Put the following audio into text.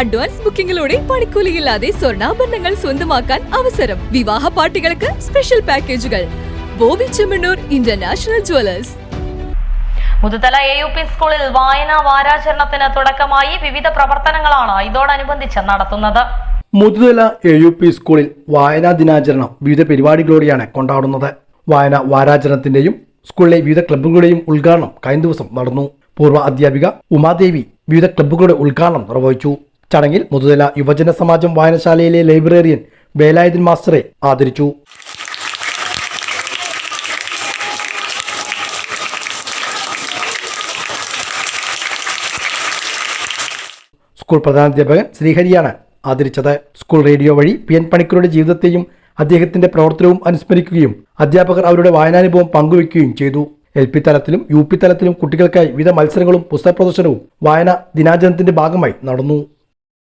Advance ബുക്കിംഗിലൂടെ പണിക്കൂലിയില്ലാതെ സ്വർണാഭരണങ്ങൾ സ്വന്തമാക്കാൻ അവസരം. വിവാഹ പാർട്ടികൾക്ക് സ്പെഷ്യൽ പാക്കേജുകൾ. Boby Chemmanur international jewellers Muthuthala A U P സ്കൂളിൽ വായനാ വാരാചരണത്തിന് തുടക്കമായി വിവിധ പ്രവർത്തനങ്ങളാണ് ഇതോടനുബന്ധിച്ച് നടത്തുന്നത്. മുതുതല എ യു പി സ്കൂളിൽ വായനാ ദിനാചരണം വിവിധ പരിപാടികളോടെയാണ് കൊണ്ടാടുന്നത്. വായന വാരാചരണത്തിന്റെയും സ്കൂളിലെ വിവിധ ക്ലബ്ബുകളുടെയും ഉദ്ഘാടനം കഴിഞ്ഞ ദിവസം നടന്നു. പൂർവ അധ്യാപിക ഉമാദേവി വിവിധ ക്ലബ്ബുകളുടെ ഉദ്ഘാടനം നിർവഹിച്ചു. ചടങ്ങിൽ മുതുതല യുവജന സമാജം വായനശാലയിലെ ലൈബ്രറിയൻ വേലായുധൻ മാസ്റ്ററെ ആദരിച്ചു. സ്കൂൾ പ്രധാനാധ്യാപകൻ ശ്രീഹരിയാണ് ആദരിച്ചത്. സ്കൂൾ റേഡിയോ വഴി പി എൻ പണിക്കരുടെ ജീവിതത്തെയും അദ്ദേഹത്തിന്റെ പ്രവർത്തനവും അനുസ്മരിക്കുകയും അധ്യാപകർ അവരുടെ വായനാനുഭവം പങ്കുവയ്ക്കുകയും ചെയ്തു. എൽ പി തലത്തിലും യു പി തലത്തിലും കുട്ടികൾക്കായി വിവിധ മത്സരങ്ങളും പുസ്തക പ്രദർശനവും വായന ദിനാചരണത്തിന്റെ ഭാഗമായി നടന്നു.